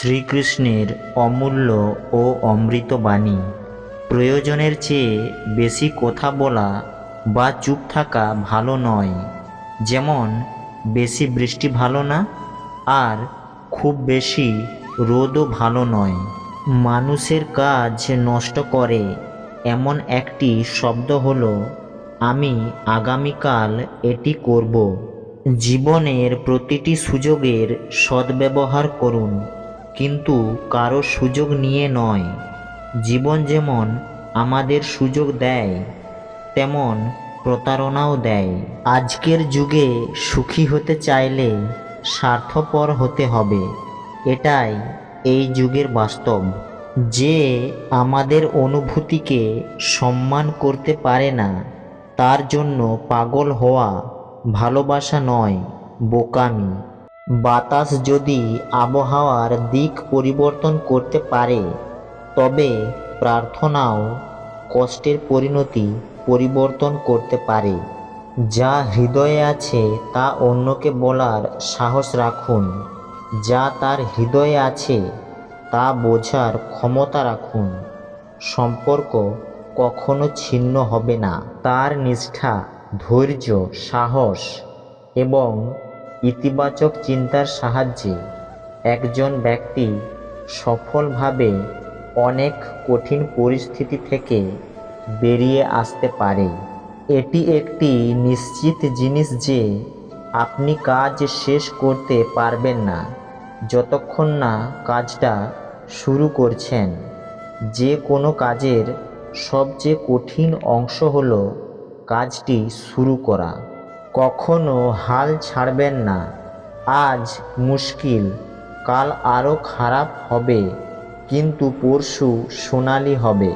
শ্রীকৃষ্ণের অমূল্য ও অমৃত বাণী। প্রয়োজনের চেয়ে বেশি কথা বলা বা চুপ থাকা ভালো নয়। যেমন, বেশি বৃষ্টি ভালো না, আর খুব বেশি রোদও ভালো নয়। মানুষের কাজ নষ্ট করে এমন একটি শব্দ হলো, আমি আগামীকাল এটি করব। জীবনের প্রতিটি সুযোগের সদ্ব্যবহার করুন। কিন্তু কারও সুযোগ নিয়ে নয়। জীবন যেমন আমাদের সুযোগ দেয়, তেমন প্রতারণাও দেয়। আজকের যুগে সুখী হতে চাইলে স্বার্থপর হতে হবে। এটাই এই যুগের বাস্তব। যে আমাদের অনুভূতিকে সম্মান করতে পারে না, তার জন্য পাগল হওয়া ভালোবাসা নয়, বোকামি। বাতাস যদি আবহাওয়ার দিক পরিবর্তন করতে পারে, তবে প্রার্থনাও কষ্টের পরিণতি পরিবর্তন করতে পারে। যা হৃদয়ে আছে, তা অন্যকে বলার সাহস রাখুন। যা তার হৃদয়ে আছে, তা বোঝার ক্ষমতা রাখুন। সম্পর্ক কখনো ছিন্ন হবে না। তার নিষ্ঠা, ধৈর্য, সাহস এবং ইতিবাচক চিন্তার সাহায্যে একজন ব্যক্তি সফলভাবে অনেক কঠিন পরিস্থিতি থেকে বেরিয়ে আসতে পারে। এটি একটি নিশ্চিত জিনিস যে আপনি কাজ শেষ করতে পারবেন না, যতক্ষণ না কাজটা শুরু করছেন। যে কোনো কাজের সবচেয়ে কঠিন অংশ হলো কাজটি শুরু করা। কখনো হাল ছাড়বেন না। আজ মুশকিল কাল আরও খারাপ হবে কিন্তু পরশু সোনালি হবে।